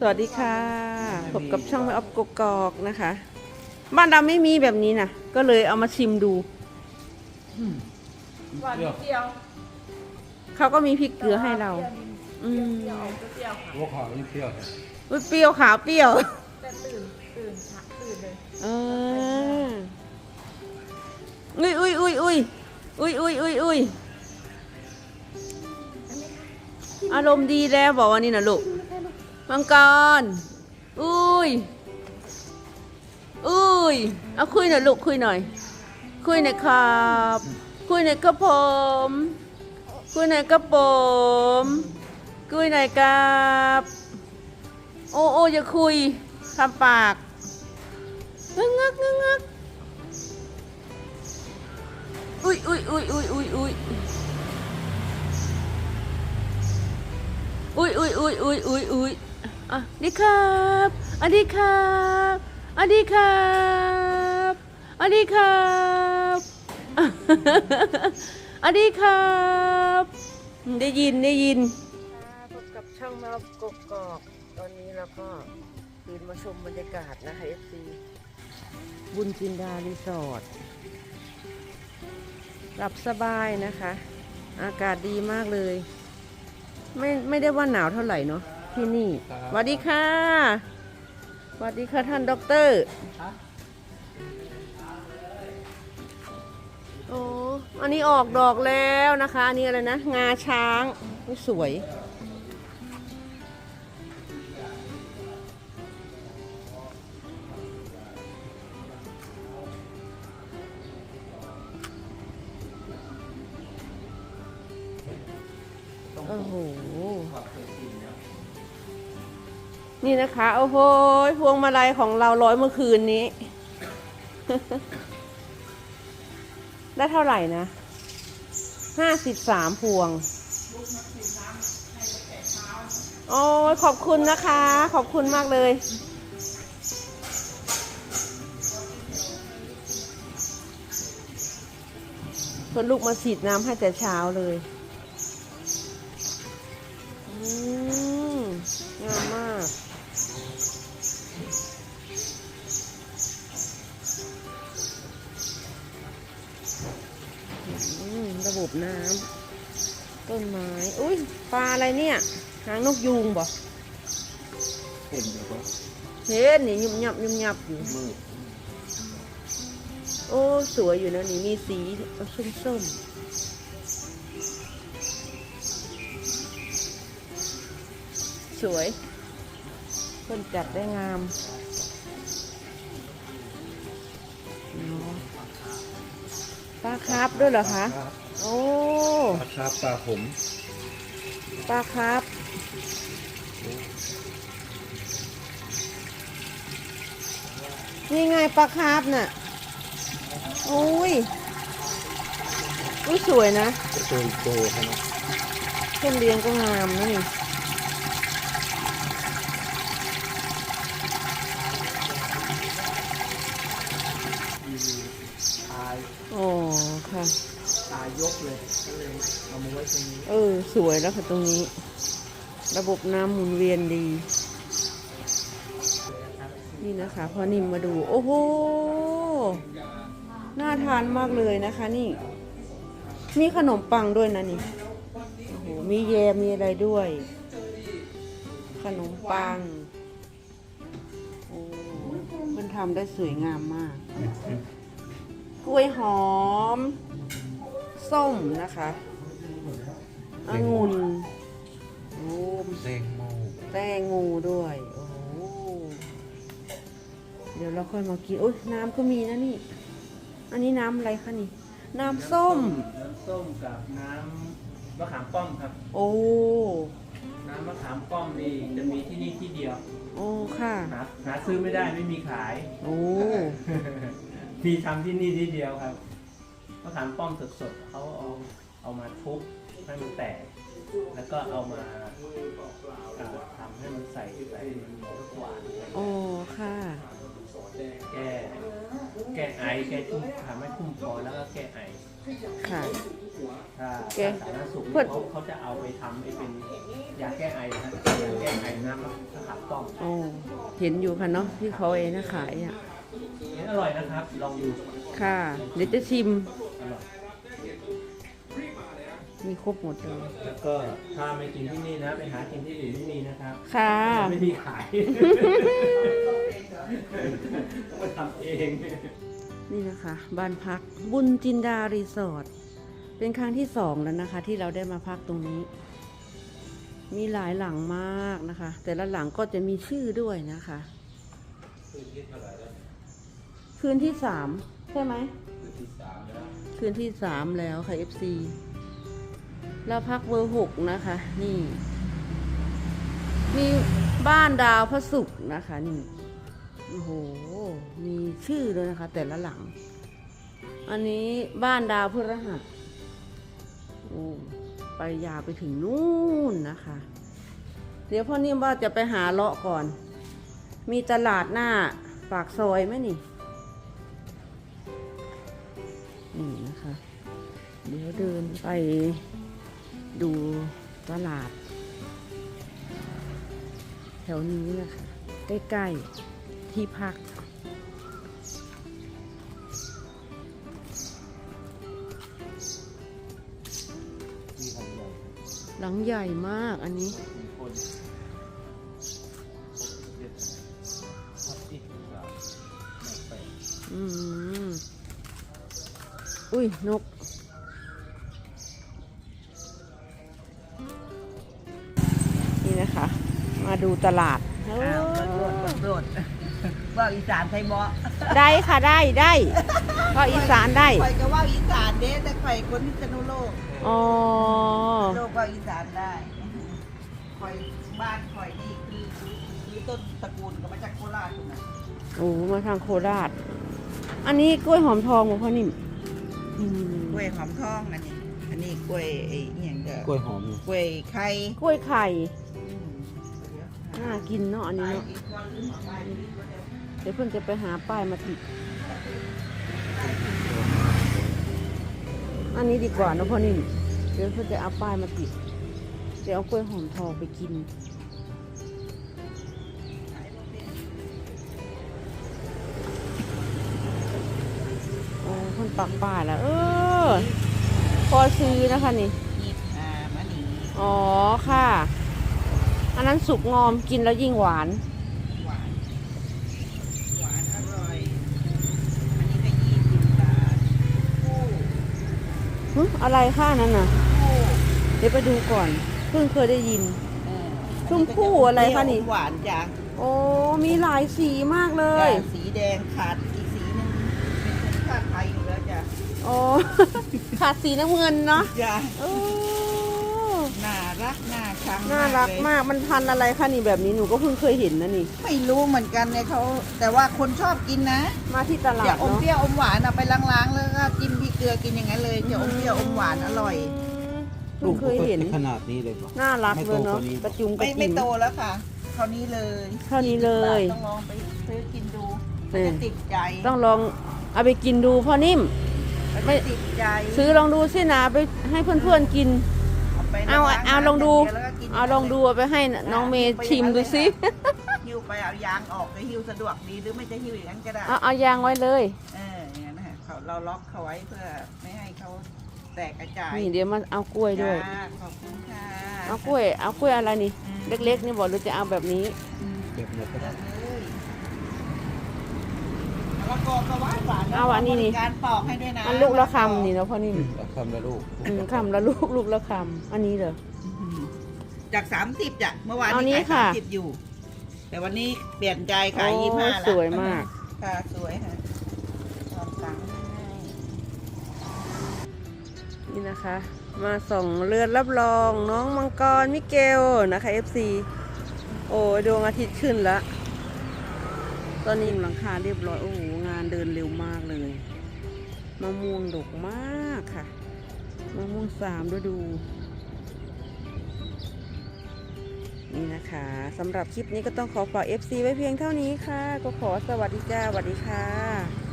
สวัสดีค่ะพบกับช่องแม่ออฟกกอกนะคะ บ้านเราไม่มีแบบนี้นะก็เลยเอามาชิมดูหวานนิดเดียวเขาก็มีพริกเกลือให้เรา อืมเปรี้ยวออกเปรี้ยวค่ะหัวขาวนี่เปรี้ยวใช่อุ๊ยเปรี้ยวขาวเปรี้ยว แต่ตื่นตื่นค่ะตื่นเลยเอออุ้ยอุ้ยอุ้ยอุ้ยอุ้ยอุ้ยอุ้ยอุ้ยอารมณ์ดีแล้วบอกว่านี่นะลูก มังกร อุ้ย อุ้ย เอาคุยหน่อยลูกคุยหน่อย คุยหน่อยครับ คุยหน่อยครับผม คุยหน่อยครับผม คุยหน่อยครับ โอ้โอ้อย่าคุยทำปากงึกงักงึกงักอุ้ยอุ้ยอุ้ยอุ้ยอุ้ยอุ้ยอุ้ยอุ้ยอุ้ยอุ้ยอุ้ย อะดีครับอะดีครับอะดีครับอะดีครับอะดีครับ ได้ยินได้ยินพบกับช่องมากกกอกตอนนี้เราก็ตื่นมาชมบรรยากาศนะคะ FC บุญจินดารีสอร์ทหลับสบายนะคะ อากาศดีมากเลย ไม่ไม่ได้ว่าหนาวเท่าไหร่เนาะ ที่นี่สวัสดีค่ะสวัสดีค่ะท่านด็อกเตอร์โอ้อันนี้ออกดอกแล้วนะคะ อันนี้อะไรนะ งาช้างอุ๊ยสวย โอ้โห นี่นะคะ โอ้โหพวงมาลัยของเราร้อยเมื่อคืนนี้ ได้เท่าไหร่นะห้าสิบสามพวง โอ้ยขอบคุณนะคะ ขอบคุณมากเลยคนลูกมาฉีดน้ำให้แต่เช้าเลย อืม บบน้ำต้นไม้ อุ้ยปลาอะไรเนี่ย หางนกยูงบ่เห็นอยู่ก็เห็นนี่ยุบยับยุบยับอยู่ มืดโอ้สวยอยู่นะนี่มีสีส้มส้มๆสวยเพิ่นจัดได้งามเนาะปลาคาร์ฟด้วยเหรอคะครับ โอ้ปลาคาร์ฟปลาผมปลาคาร์ฟนี่ไงปลาคาร์ฟน่ะโอ้ยอุ้ยสวยนะจะโตอีกโตใช่ไหมต้นเลี้ยงก็งามนะนี่ตายโอ้ค่ะตา ยยกเลยก็เลยเอามาไว้ตรงนี้เออ สวยแล้วค่ะตรงนี้ ระบบน้ำหมุนเวียนดี นี่นะคะพอนิ่มมาดู โอ้โห น่าทานมากเลยนะคะนี่ มีขนมปังด้วยนะนี่ โอ้โห มีแยมมีอะไรด้วย ขนมปัง โอ้มันทำได้สวยงามมาก กล้วยหอม ส้มนะคะองุ่นโอ้เซงโมแตงโงูด้วย โอ้โหเดี๋ยวเราค่อยมากินโอ้ยน้ำก็มีนะนี่ อันนี้น้ำอะไรคะนี่ น้ำส้ม น้ำส้มกับน้ำมะขามป้อมครับ โอ้ น้ำมะขามป้อมนี่จะมีที่นี่ที่เดียว โอ้ค่ะ หาหาซื้อไม่ได้ไม่มีขาย โอ้ มีทำที่นี่ที่เดียวครับ มะขามป้อมสดๆเขาเอาเอามาทุบให้มันแตก แล้วก็เอามาอ่าทำให้มันใส่ใส่มันหวานโอ้ ค่ะ แก้แก้ไอแก้ชุ่มทำให้ชุ่มคอแล้วก็แก้ไอค่ะ ถ้าแกสาธารณสุขเพื่อนเขาเขาจะเอาไปทำให้เป็นยาแก้ไอนะครับยาแก้ไอน้ำมะขามป้อมโอ้เห็นอยู่ค่ะเนาะที่เขาเองนะขายอะเห็นอร่อยนะครับลองดู ค่ะ เดี๋ยวจะชิมอร่อย มีครบหมดเลย แล้วก็ถ้าไม่กินที่นี่นะ ไปหากินที่อื่นไม่มีนะครับค่ะ ไม่มีขายต้องมาทำเองนี่นะคะ บ้านพักบุญจินดารีสอร์ทเป็นครั้งที่สองแล้วนะคะ ที่เราได้มาพักตรงนี้ มีหลายหลังมากนะคะ แต่ละหลังก็จะมีชื่อด้วยนะคะ คืนที่สามใช่ไหมคืนที่สามแล้วค่ะ FC เราพักเบอร์หกนะคะ นี่ มีบ้านดาวพระศุกร์นะคะ นี่โอ้โหมีชื่อเลยนะคะ แต่ละหลัง อันนี้บ้านดาวพฤหัสโอ้ไปยาวไปถึงนู่นนะคะ เดี๋ยวพ่อนิ่มว่าจะไปหาเลาะก่อน มีตลาดหน้าปากซอยไหมนี่นี่นะคะ เดี๋ยวเดินไป ดูตลาด แถวนี้นะคะ ใกล้ๆที่พัก มีของใหญ่หลังใหญ่มากอันนี้ มีคนเด็ดพับที่สามแปดอืม อุ้ยนก มาดูตลาดโอ้อ้าวเปิดโดดเปิดโดดว่าอีสานไทยบ่ได้ค่ะได้ได้ก็อีสานได้ข่อยก็ว่าอีสานเด้แต่ข่อยคนพิษณุโลกอ๋อโลกว่าอีสานได้ข่อยบ้านข่อยนี่คือคือต้นตระกูลก็มาจากโคราชนะโอ้มาทางโคราช อันนี้กล้วยหอมทองของพ่อนิ่มอืมกล้วยหอมทองนั่นนี่อันนี้กล้วยไอ้เนี่ยเด้อกล้วยหอมกล้วยไข่กล้วยไข่อืมเดี๋ยว น่ากินเนาะอันนี้ไปเนาะอีกก่อนลืมเอาไปอีกก่อนเดี๋ยวเดี๋ยวเพื่อนจะไปหาป้ายมาติด อันนี้ดีกว่าเนอะพ่อนิ่มเดี๋ยวเพื่อนจะเอาป้ายมาติดเดี๋ยวเอากล้วยหอมทองไปกินโอ้เพ่นปักป้ายแล้วเออพอซื้อนะคะนี่ยี่สิบห้ามานี่อ๋อค่ะ อันนั้นสุกงอมกินแล้วยิ่งหวาน หวาน หวานอร่อย อันนี้ก็ยี่สิบบาทคู่หึอะไรค่านั้นน่ะ คู่เดี๋ยวไปดูก่อน เพิ่งเคยได้ยิน เออชมพู่อะไรคะนี่ หวานจ้ะโอ้มีหลายสีมากเลยจ้ะสีแดงขาดอีกสีหนึงเป็นชาติไทยอยู่แล้วจ้ะ โอ้ ขาดสีน้ำเงินเนาะจ้ะโอ้น่า รักน่าชังน่ารักเลยมากมันพันธุ์อะไรคะนี่แบบนี้หนูก็เพิ่งเคยเห็นนะนี่ ไม่รู้เหมือนกันเนี่ยเขาแต่ว่าคนชอบกินนะมาที่ตลาจะดอมเนาะเปรี้ยวอมหวานเอาไปล้างๆแล้วก็จิ้มพริกเกลือกินอย่างนั้นเลยจะอมเปรี้ยวอมหวานอร่อย เพิ่งเคยเห็น ขนาดนี้เลยเหรอ น่ารักเลยเนาะไม่โตกว่านี้กระจุงกระไม่จิไม่มโตแล้วค่ะเท่านี้เลยเท่านี้เลยต้องลองไปซื้อกินดูเออ จะติดใจต้องลองเอาไปกินดูพ่อนิ่ม ไม่ จะติดใจซื้อลองดูสินะไปให้เพื่อนๆกิน ไปเอาล้งเอาน้ำลองดูแล้วก็กินเอาลองดูเอาไปให้น้องเมย์ชิมดูสิหิ้วไปเอายางออกจะหิ้วสะดวกดีหรือไม่จะหิ้วอย่างนั้นก็ได้ เอาเอายางไว้เลย เอออย่างนั้นนะเขาเราล็อกเขาไว้เพื่อไม่ให้เขาแตกกระจายนี่เดี๋ยวมาเอากล้วยด้วย จ้าขอบคุณค่ะ เอากล้วย เอากล้วยอะไรนี่ อืม เล็กๆนี่บอกหรือจะเอาแบบนี้อืมเก็บเลยก็เลืได้อกเลยมะละกอก็หวานหวานเอาอันนี้นี่ บริการปอกให้ด้วยนะมันลูกละคำนี่เนาะพ่อนิ่มเอาคำละลูกอืมคำละลูกลูกละคำอันนี้เหรอ อืมจากสามสิบจ้ะเมื่อวานเอานี้นี้ขายค่ะสามสิบอยู่ แต่วันนี้เปลี่ยนใจขายโอ้ยี่ห้าแล้วสวยมาก ค่ะสวยค่ะตอนตังค์ให้นี่นะคะ มาส่งเรือนรับรองน้องมังกรมิเกลนะคะ FC โอ้ยดวงอาทิตย์ขึ้นแล้ว ตอนนี้หลังคาเรียบร้อยโอ้โหงานเดินเร็วมากเลยมะม่วงดกมากค่ะมะม่วงสามฤดู นี่นะคะสำหรับคลิปนี้ก็ต้องขอฝาก FC ไว้เพียงเท่านี้ค่ะ ก็ขอสวัสดีจ้าสวัสดีค่ะ